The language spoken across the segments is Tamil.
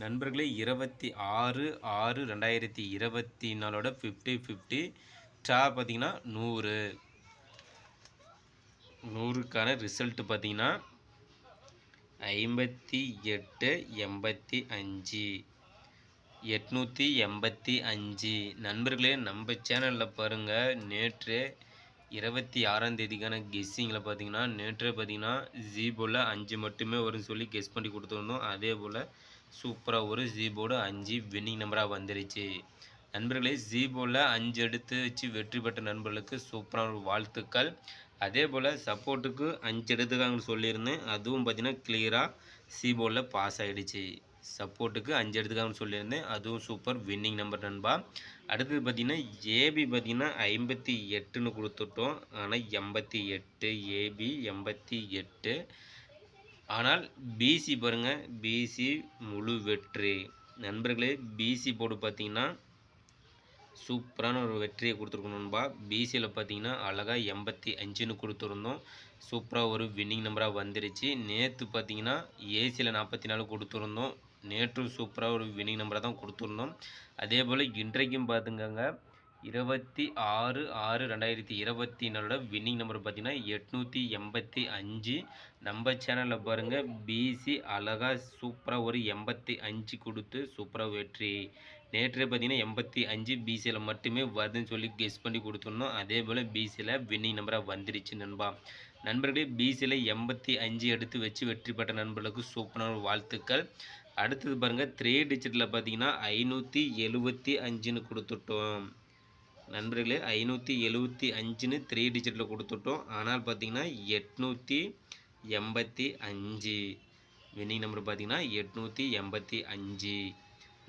நண்பர்களே இருபத்தி ஆறு ஆறு ரெண்டாயிரத்தி இருபத்தி நாலோட ஃபிஃப்டி ஃபிஃப்டி ஸ்டார் பார்த்தீங்கன்னா நூறு. நூறுக்கான ரிசல்ட் பார்த்தீங்கன்னா ஐம்பத்தி எட்டு எண்பத்தி அஞ்சு. எட்நூற்றி எண்பத்தி அஞ்சு. நண்பர்களே நம்ம சேனலில் பாருங்கள் நேற்று இருபத்தி ஆறாம் தேதிக்கான கெஸ்ஸிங்கில் பார்த்தீங்கன்னா நேற்று பார்த்தீங்கன்னா ஜீபோவில் அஞ்சு மட்டுமே வரும்னு சொல்லி கெஸ் பண்ணி கொடுத்துருந்தோம். அதே போல் சூப்பராக ஒரு ஜீபோடு அஞ்சு வின்னிங் நம்பராக வந்துருச்சு. நண்பர்களே ஜீபோவில் அஞ்சு எடுத்து வச்சு வெற்றி பெற்ற நண்பர்களுக்கு சூப்பரான ஒரு வாழ்த்துக்கள். அதே போல் சப்போர்ட்டுக்கு அஞ்சு எடுத்துக்காங்கன்னு சொல்லியிருந்தேன். அதுவும் பார்த்திங்கன்னா கிளியராக சிபோலில் பாஸ் ஆகிடுச்சு சப்போர்ட்டுக்கு அஞ்சு எடுத்துக்காங்கன்னு சொல்லியிருந்தேன். அதுவும் சூப்பர் வின்னிங் நம்பர் நண்பா. அடுத்தது பார்த்திங்கன்னா ஏபி பார்த்திங்கன்னா ஐம்பத்தி எட்டுன்னு கொடுத்துட்டோம். ஆனால் எண்பத்தி எட்டு ஏபி எண்பத்தி எட்டு ஆனால் பிசி பாருங்கள் பிசி முழு வெற்றி. நண்பர்களே பிசி போர்டு பார்த்தீங்கன்னா சூப்பரான ஒரு வெற்றியை கொடுத்துருக்கணும்பா பிசியில் பார்த்தீங்கன்னா அழகாக எண்பத்தி அஞ்சுன்னு கொடுத்துருந்தோம். சூப்பராக ஒரு வின்னிங் நம்பராக வந்துருச்சு. நேற்று பார்த்தீங்கன்னா ஏசியில் நாற்பத்தி நாலு கொடுத்துருந்தோம். நேற்றும் சூப்பராக ஒரு வின்னிங் நம்பராக தான் கொடுத்துருந்தோம். அதே போல் இன்றைக்கும் பார்த்துக்கங்க இருபத்தி ஆறு ஆறு ரெண்டாயிரத்தி இருபத்தி நாலோட வின்னிங் நம்பர் பார்த்தீங்கன்னா எட்நூற்றி எண்பத்தி அஞ்சு. நம்ம சேனலில் பாருங்கள் பிசி அழகாக சூப்பராக ஒரு எண்பத்தி அஞ்சு கொடுத்து சூப்பராக வெற்றி. நேற்று பார்த்தீங்கன்னா எண்பத்தி அஞ்சு பிசியில் மட்டுமே வருதுன்னு சொல்லி கெஸ் பண்ணி கொடுத்துருந்தோம் அதே போல் பிசியில் வின்னிங் நம்பராக வந்துருச்சு நண்பா. நண்பர்களே பிசியில் எண்பத்தி அஞ்சு எடுத்து வச்சு வெற்றி பெற்ற நண்பர்களுக்கு சூப்பரான வாழ்த்துக்கள். அடுத்தது பாருங்கள் த்ரீ டிஜிட்டில் பார்த்தீங்கன்னா ஐநூற்றி எழுபத்தி அஞ்சுன்னு கொடுத்துட்டோம். நண்பர்களே ஐநூற்றி எழுபத்தி அஞ்சுன்னு த்ரீ டிஜிட்டில் கொடுத்துட்டோம். ஆனால் பார்த்திங்கன்னா எட்நூற்றி எண்பத்தி அஞ்சு. வின்னிங் நம்பர் பார்த்தீங்கன்னா எட்நூற்றி எண்பத்தி அஞ்சு.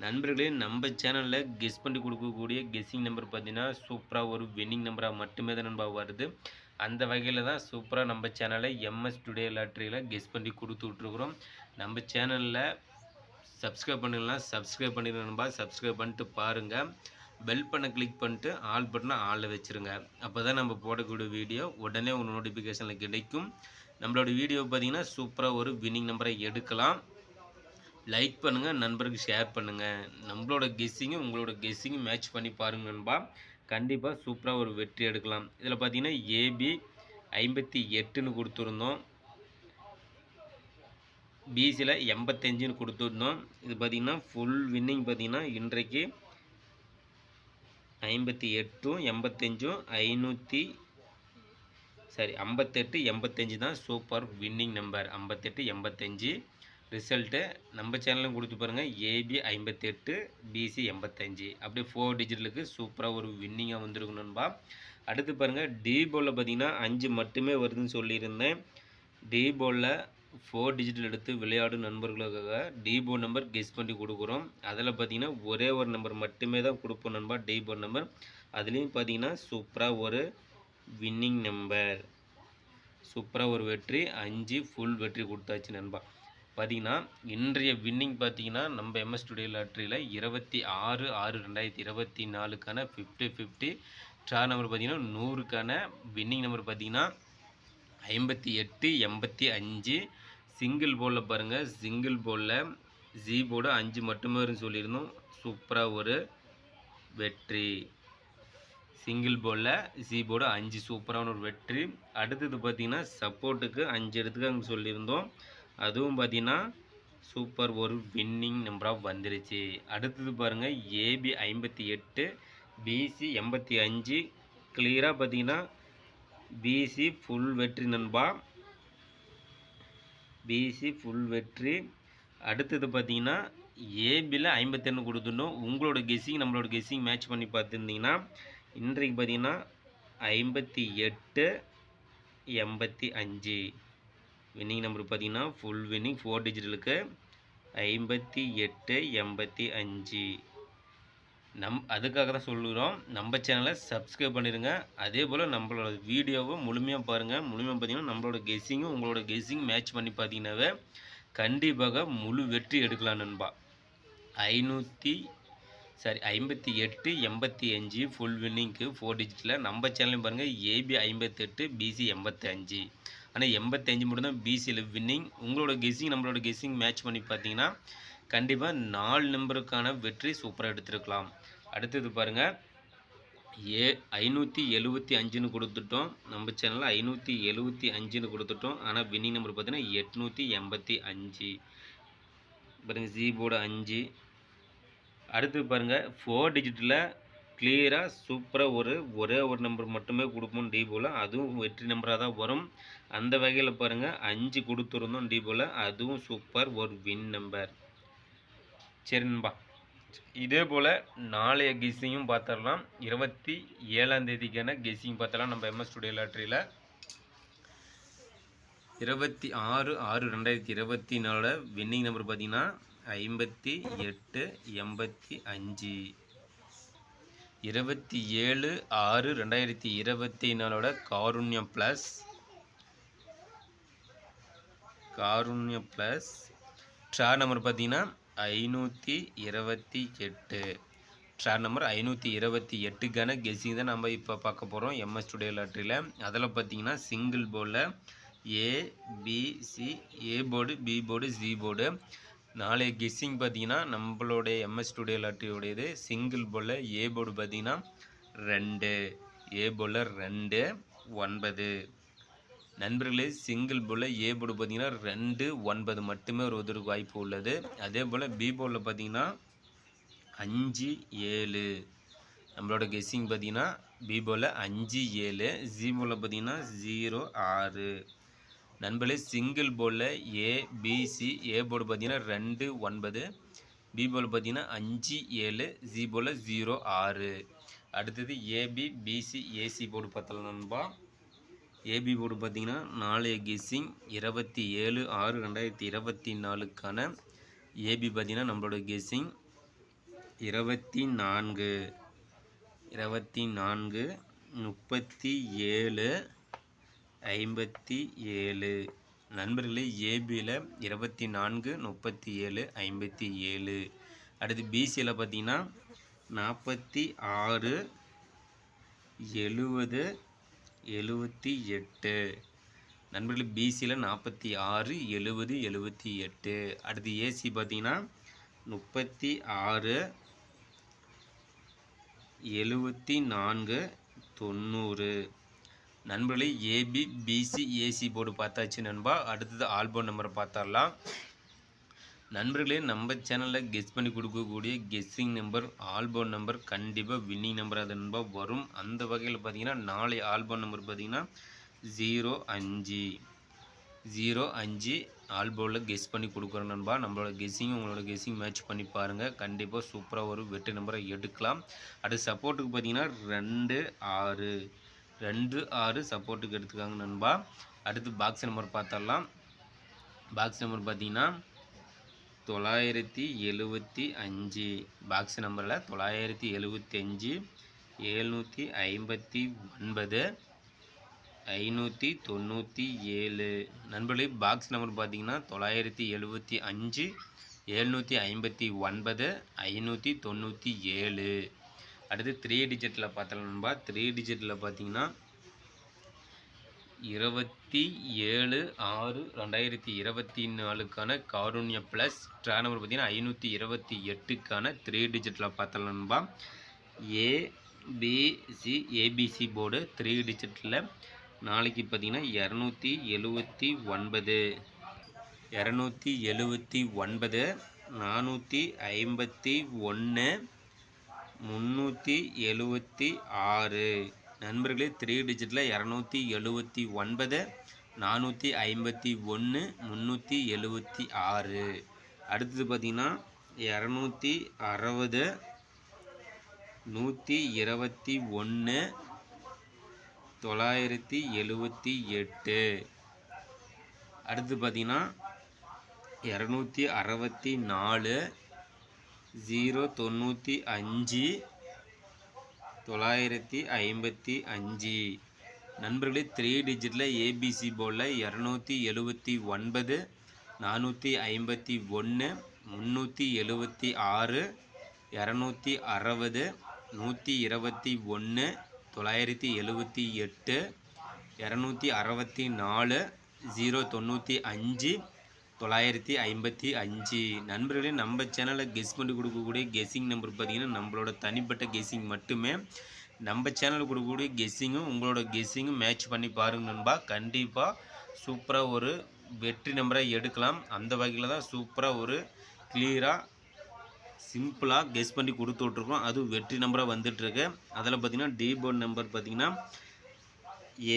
நண்பர்களே நம்ம சேனலில் கெஸ் பண்ணி கொடுக்கக்கூடிய கெஸ்ஸிங் நம்பர் பார்த்தீங்கன்னா சூப்பராக ஒரு வின்னிங் நம்பராக மட்டுமே தான் நண்பா வருது. அந்த வகையில் தான் சூப்பராக நம்ம சேனலை எம்எஸ் டுடே லாட்ரியில் கெஸ் பண்ணி கொடுத்து விட்ருக்குறோம் நம்ம சேனலில் சப்ஸ்கிரைப் பண்ணிடலாம். சப்ஸ்கிரைப் பண்ணிடணும்பா சப்ஸ்கிரைப் பண்ணிட்டு பாருங்கள் பெல் பண்ணை கிளிக் பண்ணிட்டு ஆல் பட்டனை ஆளில் வச்சுருங்க. அப்போ தான் நம்ம போடக்கூடிய வீடியோ உடனே உங்கள் நோட்டிஃபிகேஷனில் கிடைக்கும். நம்மளோட வீடியோ பார்த்தீங்கன்னா சூப்பராக ஒரு வின்னிங் நம்பரை எடுக்கலாம். லைக் பண்ணுங்கள் நண்பருக்கு ஷேர் பண்ணுங்கள் நம்மளோட கெஸ்ஸிங்கும் உங்களோட கெஸ்ஸிங்கும் மேட்ச் பண்ணி பாருங்கள் நண்பா. கண்டிப்பாக சூப்பராக ஒரு வெற்றி எடுக்கலாம். இதில் பார்த்தீங்கன்னா ஏபி ஐம்பத்தி எட்டுன்னு கொடுத்துருந்தோம். பிசியில் எண்பத்தஞ்சுன்னு கொடுத்துருந்தோம். இது பார்த்திங்கன்னா ஃபுல் வின்னிங் பார்த்திங்கன்னா இன்றைக்கு ஐம்பத்தி எட்டும் எண்பத்தஞ்சும் ஐநூற்றி சரி ஐம்பத்தெட்டு எண்பத்தஞ்சு தான் சூப்பர் வின்னிங் நம்பர் ஐம்பத்தெட்டு எண்பத்தஞ்சு. ரிசல்ட்டு நம்ம சேனலும் கொடுத்து பாருங்கள் ஏபி ஐம்பத்தெட்டு பிசி எண்பத்தஞ்சு. அப்படியே ஃபோர் டிஜிட்டலுக்கு சூப்பராக ஒரு வின்னிங்காக வந்துருக்கணும்பா அடுத்து பாருங்கள் டி போலில் பார்த்திங்கன்னா அஞ்சு மட்டுமே வருதுன்னு சொல்லியிருந்தேன். டி போலில் ஃபோர் டிஜிட்டல் எடுத்து விளையாடும் நண்பர்களுக்காக டிபோ நம்பர் கெஸ் பண்ணி கொடுக்குறோம். அதில் பார்த்தீங்கன்னா ஒரே ஒரு நம்பர் மட்டுமே தான் கொடுப்போம் நண்பா டிபோ நம்பர் அதுலேயும் பார்த்தீங்கன்னா சூப்பராக ஒரு வின்னிங் நம்பர் சூப்பராக ஒரு வெற்றி அஞ்சு ஃபுல் வெற்றி கொடுத்தாச்சு நண்பா. பார்த்தீங்கன்னா இன்றைய வின்னிங் பார்த்தீங்கன்னா நம்ம எம்எஸ் ஸ்டுடியோ லாட்ரியில் இருபத்தி ஆறு ஆறு ரெண்டாயிரத்தி இருபத்தி நாலுக்கான ஃபிஃப்டி ஃபிஃப்டி ஸ்டார் நம்பர் பார்த்தீங்கன்னா நூறுக்கான வின்னிங் நம்பர் பார்த்தீங்கன்னா ஐம்பத்தி எட்டு எண்பத்தி அஞ்சு. சிங்கிள் போலில் பாருங்கள் சிங்கிள் போலில் ஜி போர்டு அஞ்சு மட்டுமே வரும்னு சொல்லியிருந்தோம். சூப்பராக ஒரு வெற்றி. சிங்கிள் போலில் ஜி போர்டு அஞ்சு சூப்பரான ஒரு வெற்றி. அடுத்தது பார்த்திங்கன்னா சப்போர்ட்டுக்கு அஞ்சு எடுத்துக்காங்க சொல்லியிருந்தோம். அதுவும் பார்த்திங்கன்னா சூப்பர் ஒரு வின்னிங் நம்பராக வந்துருச்சு. அடுத்தது பாருங்கள் ஏபி ஐம்பத்தி எட்டு பிசி எண்பத்தி அஞ்சு. கிளியராக பார்த்தீங்கன்னா பிசி ஃபுல் வெற்றி நண்பா. பிசி ஃபுல் வெற்றி. அடுத்தது பார்த்தீங்கன்னா ஏபியில் ஐம்பத்தெண்ணு கொடுத்துட்டோம் உங்களோட கெஸ்ஸிங் நம்மளோட கெஸ்ஸிங் மேட்ச் பண்ணி பார்த்துருந்தீங்கன்னா இன்றைக்கு பார்த்தீங்கன்னா ஐம்பத்தி எட்டு எண்பத்தி அஞ்சு. வின்னிங் நம்பர் பார்த்தீங்கன்னா ஃபுல் வின்னிங் ஃபோர் டிஜிட்டலுக்கு ஐம்பத்தி எட்டு எண்பத்தி அஞ்சு. நம் அதுக்காக தான் சொல்லுறோம். நம்ம சேனலை சப்ஸ்கிரைப் பண்ணிடுங்க அதே போல் நம்மளோட வீடியோவை முழுமையாக பாருங்கள் முழுமையாக பார்த்தீங்கன்னா நம்மளோட கெஸ்ஸிங்கும் உங்களோட கெஸ்ஸிங் மேட்ச் பண்ணி பார்த்தீங்கன்னாவே கண்டிப்பாக முழு வெற்றி எடுக்கலாம் நண்பா. ஐநூற்றி சாரி ஐம்பத்தி எட்டு எண்பத்தி அஞ்சு ஃபுல் வின்னிங்க்கு ஃபோர் டிஜிட்டில் நம்ம சேனலையும் பாருங்கள் ஏபி ஐம்பத்தெட்டு பிசி எண்பத்தஞ்சு ஆனால் எண்பத்தஞ்சு மட்டும்தான் பிசியில் வின்னிங் உங்களோட கெஸ்ஸிங் நம்மளோட கெஸ்ஸிங் மேட்ச் பண்ணி பார்த்தீங்கன்னா கண்டிப்பாக நாலு நம்பருக்கான வெற்றி சூப்பராக எடுத்திருக்கலாம். அடுத்தது பாருங்கள் ஏ ஐநூற்றி எழுபத்தி அஞ்சுன்னு கொடுத்துட்டோம். நம்ம சேனலில் ஐநூற்றி எழுபத்தி அஞ்சுன்னு கொடுத்துட்டோம். ஆனால் வின்னிங் நம்பர் பார்த்தீங்கன்னா எட்நூற்றி எண்பத்தி அஞ்சு. பாருங்கள் ஜீபோடு அஞ்சு. அடுத்து பாருங்கள் ஃபோர் டிஜிட்டில் கிளியராக சூப்பராக ஒரு ஒரே ஒரு நம்பர் மட்டுமே கொடுப்போம் டிபோவில் அதுவும் வெற்றி நம்பராக தான் வரும். அந்த வகையில் பாருங்கள் அஞ்சு கொடுத்துருந்தோம் டிபோவில் அதுவும் சூப்பர் ஒரு வின் நம்பர் சரி நண்பா. இதே போல் நாளைய கெஸ்ஸிங்கும் பார்த்துடலாம் இருபத்தி ஏழாம் தேதிக்கான கெஸ்ஸிங் பார்த்தலாம் நம்ம எம்எஸ் ஸ்டுடியோ லாட்ரியில் இருபத்தி ஆறு ஆறு ரெண்டாயிரத்தி இருபத்தி நாலோட வின்னிங் நம்பர் பார்த்தீங்கன்னா ஐம்பத்தி எட்டு எண்பத்தி அஞ்சு. இருபத்தி ஏழு ஆறு ரெண்டாயிரத்தி இருபத்தி நாலோட காருண்யம் ப்ளஸ் காருண்யம் ப்ளஸ் ட்ரா நம்பர் பார்த்தீங்கன்னா ஐநூற்றி இருபத்தி எட்டு. ட்ராக் நம்பர் ஐநூற்றி இருபத்தி எட்டுக்கான கெஸ்ஸிங் தான் நம்ம இப்போ பார்க்க போகிறோம் எம்எஸ் ஸ்டுடியோ லாட்ரியில் அதில் பார்த்தீங்கன்னா சிங்கிள் போர்டில் A A board B board C board நாளைய கெஸ்ஸிங் பார்த்தீங்கன்னா நம்மளுடைய எம்எஸ் ஸ்டுடியோ லாட்ரியோடையது சிங்கிள் போர்டில் ஏ போர்டு பார்த்தீங்கன்னா ரெண்டு. ஏ போர்டில் ரெண்டு ஒன்பது. நண்பர்களே சிங்கிள் போர்டில் ஏ போர்டு பார்த்தீங்கன்னா ரெண்டு ஒன்பது மட்டுமே வருவதற்கு வாய்ப்பு உள்ளது. அதே போல் பி போர்டில் பார்த்தீங்கன்னா அஞ்சு ஏழு. நம்மளோட கெஸ்ஸிங் பார்த்தீங்கன்னா பி போர்டில் அஞ்சு ஏழு. ஜி போர்டில் பார்த்தீங்கன்னா ஜீரோ ஆறு. நண்பர்களே சிங்கிள் போர்டில் ஏ பிசி ஏ போர்டு பார்த்தீங்கன்னா ரெண்டு ஒன்பது. பி போல் பார்த்தீங்கன்னா அஞ்சு ஏழு. ஜி போல் ஜீரோ ஆறு. அடுத்தது ஏபி பிசி ஏசி போர்டு பார்த்தலாம் நண்பா ஏபி போர்டு பார்த்தீங்கன்னா நாளைய கெஸ்ஸிங் இருபத்தி ஏழு ஆறு ரெண்டாயிரத்தி இருபத்தி நாலுக்கான ஏபி பார்த்தீங்கன்னா நம்மளோட கெஸ்ஸிங் இருபத்தி நான்கு. இருபத்தி நான்கு முப்பத்தி ஏழு ஐம்பத்தி ஏழு. நண்பர்களே ஏபியில் இருபத்தி நான்கு முப்பத்தி ஏழு ஐம்பத்தி ஏழு. அடுத்து பிசியில் பார்த்தீங்கன்னா நாற்பத்தி ஆறு எழுபது எழுபத்தி எட்டு. நண்பர்கள் பிசியில் நாற்பத்தி ஆறு எழுபது எழுபத்தி எட்டு. அடுத்து ஏசி பார்த்தீங்கன்னா முப்பத்தி ஆறு எழுபத்தி நான்கு தொண்ணூறு. நண்பர்களே ஏபி பிசி ஏசி போர்டு பார்த்தாச்சு நண்பா. அடுத்தது ஆல்பம் நம்பரை பார்த்துடலாம். நண்பர்களே நம்ம சேனலில் கெஸ் பண்ணி கொடுக்கக்கூடிய கெஸ்ஸிங் நம்பர் ஆல்பம் நம்பர் கண்டிப்பாக வின்னிங் நம்பர் அது நண்பா வரும். அந்த வகையில் பார்த்தீங்கன்னா நாளை ஆல்பம் நம்பர் பார்த்தீங்கன்னா ஜீரோ அஞ்சு. ஜீரோ அஞ்சு ஆல்போவில் கெஸ் பண்ணி கொடுக்குறோம் நண்பா நம்மளோட கெஸ்ஸிங் உங்களோட கெஸ்ஸிங் மேட்ச் பண்ணி பாருங்கள் கண்டிப்பாக சூப்பராக ஒரு வெற்றி நம்பரை எடுக்கலாம். அடுத்து சப்போர்ட்டுக்கு பார்த்தீங்கன்னா ரெண்டு ஆறு. ரெண்டு ஆறு சப்போர்ட்டுக்கு எடுத்துக்காங்க நண்பா. அடுத்து பாக்ஸ் நம்பர் பார்த்தரலாம் பாக்ஸ் நம்பர் பார்த்தீங்கன்னா தொள்ளாயிரத்தி எழுபத்தி அஞ்சு. பாக்ஸ் நம்பரில் தொள்ளாயிரத்தி எழுபத்தி அஞ்சு எழுநூற்றி ஐம்பத்தி ஒன்பது ஐநூற்றி தொண்ணூற்றி ஏழு. நண்பர்களே பாக்ஸ் நம்பர் பார்த்தீங்கன்னா தொள்ளாயிரத்தி எழுபத்தி அஞ்சு எழுநூற்றி ஐம்பத்தி ஒன்பது ஐநூற்றி தொண்ணூற்றி ஏழு. அடுத்து த்ரீ டிஜிட்டில் பார்த்தலாம் நண்பா த்ரீ டிஜிட்டில் பார்த்தீங்கன்னா இருபத்தி ஏழு ஆறு ரெண்டாயிரத்தி இருபத்தி நாலுக்கான காருண்யா ப்ளஸ் ட்ரா நம்பர் பார்த்தீங்கன்னா ஐநூற்றி இருபத்தி எட்டுக்கான த்ரீ டிஜிட்டில் பார்த்தலாம் நண்பா. ஏபிசி ஏபிசி போர்டு த்ரீ டிஜிட்டில் நாளைக்கு பார்த்தீங்கன்னா இரநூத்தி எழுவத்தி ஒன்பது. இரநூத்தி எழுவத்தி ஒன்பது நானூற்றி ஐம்பத்தி ஒன்று முந்நூற்றி எழுவத்தி ஆறு. நண்பர்களே த்ரீ டிஜிட்டில் இரநூத்தி எழுபத்தி ஒன்பது நானூற்றி ஐம்பத்தி ஒன்று முந்நூற்றி எழுபத்தி ஆறு. அடுத்தது பார்த்திங்கன்னா இரநூத்தி அறுபது நூற்றி இருபத்தி ஒன்று தொள்ளாயிரத்தி எழுபத்தி எட்டு. அடுத்து பார்த்திங்கன்னா இரநூத்தி அறுபத்தி நாலு ஜீரோ தொண்ணூற்றி அஞ்சு தொள்ளாயிரத்தி ஐம்பத்தி அஞ்சு. நண்பர்களே த்ரீ டிஜிட்டில் ஏபிசி போர்டில் இரநூத்தி எழுபத்தி ஒன்பது நானூற்றி ஐம்பத்தி ஒன்று முந்நூற்றி எழுபத்தி ஆறு இரநூத்தி அறுபது நூற்றி இருபத்தி ஒன்று தொள்ளாயிரத்தி எழுபத்தி எட்டு இரநூத்தி அறுபத்தி நாலு ஜீரோ தொண்ணூற்றி அஞ்சு தொள்ளாயிரத்தி ஐம்பத்தி அஞ்சு. நண்பர்களே நம்ம சேனலில் கெஸ் பண்ணி கொடுக்கக்கூடிய கெஸ்ஸிங் நம்பர் பார்த்தீங்கன்னா நம்மளோட தனிப்பட்ட கெஸ்ஸிங் மட்டுமே. நம்ம சேனலில் கொடுக்கக்கூடிய கெஸ்ஸிங்கும் உங்களோட கெஸ்ஸிங்கும் மேட்ச் பண்ணி பாருங்க நண்பா. கண்டிப்பாக சூப்பராக ஒரு வெற்றி நம்பரை எடுக்கலாம். அந்த வகையில் தான் சூப்பராக ஒரு கிளியராக சிம்பிளாக கெஸ் பண்ணி கொடுத்து விட்ருக்கோம் அதுவும் வெற்றி நம்பராக வந்துட்டுருக்கு. அதில் பார்த்தீங்கன்னா டிபோர்ட் நம்பர் பார்த்திங்கன்னா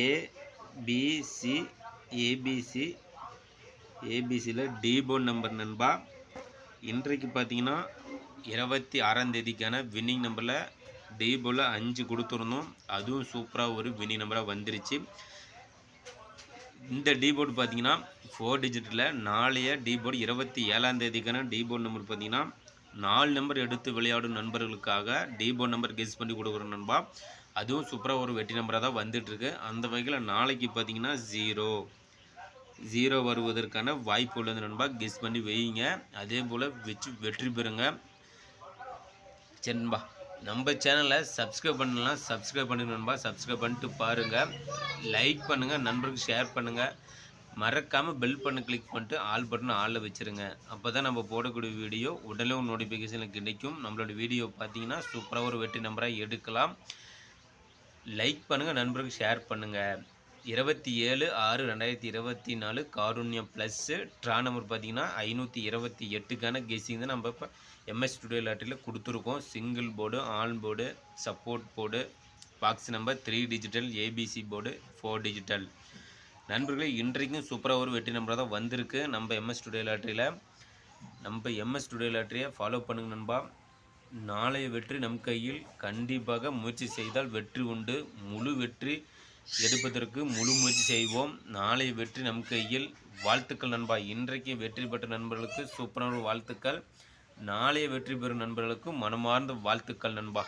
ஏபிசி ஏபிசி ஏபிசியில் டி நம்பர் நண்பா. இன்றைக்கு பார்த்தீங்கன்னா இருபத்தி ஆறாம் தேதிக்கான வின்னிங் நம்பரில் டி அஞ்சு கொடுத்துருந்தோம். அதுவும் சூப்பராக ஒரு வின்னிங் நம்பராக வந்துருச்சு. இந்த டி போர்டு பார்த்தீங்கன்னா ஃபோர் டிஜிட்டில் நாளைய டி போர்டு இருபத்தி ஏழாம் தேதிக்கான டி போர்டு நம்பர் பார்த்தீங்கன்னா நாலு நம்பர் எடுத்து விளையாடும் நண்பர்களுக்காக டி போர்டு நம்பர் கெஸ் பண்ணி கொடுக்குறோம் நண்பா. அதுவும் சூப்பராக ஒரு வெற்றி நம்பராக தான் வந்துட்டுருக்கு அந்த வகையில் நாளைக்கு பார்த்தீங்கன்னா ஜீரோ ஜீரோ வருவதற்கான வாய்ப்பு உள்ளது நண்பா. கெஸ் பண்ணி வையுங்க. அதே போல் வச்சு வெற்றி பெறுங்க. சரி நண்பா நம்ம சேனலை சப்ஸ்கிரைப் பண்ணலாம் சப்ஸ்கிரைப் பண்ணுங்க நண்பா. சப்ஸ்கிரைப் பண்ணிட்டு பாருங்கள் லைக் பண்ணுங்கள் நண்பருக்கு ஷேர் பண்ணுங்கள் மறக்காமல் பெல் பண்ண கிளிக் பண்ணிட்டு ஆல் பட்டன் ஆளில் வச்சுருங்க. அப்போ தான் நம்ம போடக்கூடிய வீடியோ உடனே ஒரு கிடைக்கும். நம்மளோட வீடியோ பார்த்தீங்கன்னா சூப்பராக ஒரு வெற்றி நம்பராக எடுக்கலாம். லைக் பண்ணுங்கள் நண்பருக்கு ஷேர் பண்ணுங்கள் இருபத்தி ஏழு ஆறு ரெண்டாயிரத்தி இருபத்தி நாலு காருண்யம் ப்ளஸ்ஸு ட்ரா நம்பர் பார்த்தீங்கன்னா ஐநூற்றி இருபத்தி எட்டுக்கான கெஸிங் தான் நம்ம இப்போ எம்எஸ் ஸ்டுடியோ லாட்டரியில் கொடுத்துருக்கோம். Single board on board support board box number three digital ABC board four digital நண்பர்களே இன்றைக்கும் சூப்பராக ஒரு வெற்றி நம்பராக தான் வந்திருக்கு. நம்ம எம்எஸ் ஸ்டுடியோ லாட்டரியில் நம்ம எம்எஸ் ஸ்டுடியோ லாட்டரியை ஃபாலோ பண்ணுங்க நண்பா. நாளைய வெற்றி நம் கையில். கண்டிப்பாக முயற்சி செய்தால் வெற்றி உண்டு. முழு வெற்றி எடுப்பதற்கு முழு முயற்சி செய்வோம். நாளை வெற்றி நம் கையில். வாழ்த்துக்கள் நண்பா. இன்றைக்கு வெற்றி பெற்ற நண்பர்களுக்கு சூப்பரான வாழ்த்துக்கள். நாளைய வெற்றி பெறும் நண்பர்களுக்கு மனமார்ந்த வாழ்த்துக்கள் நண்பா.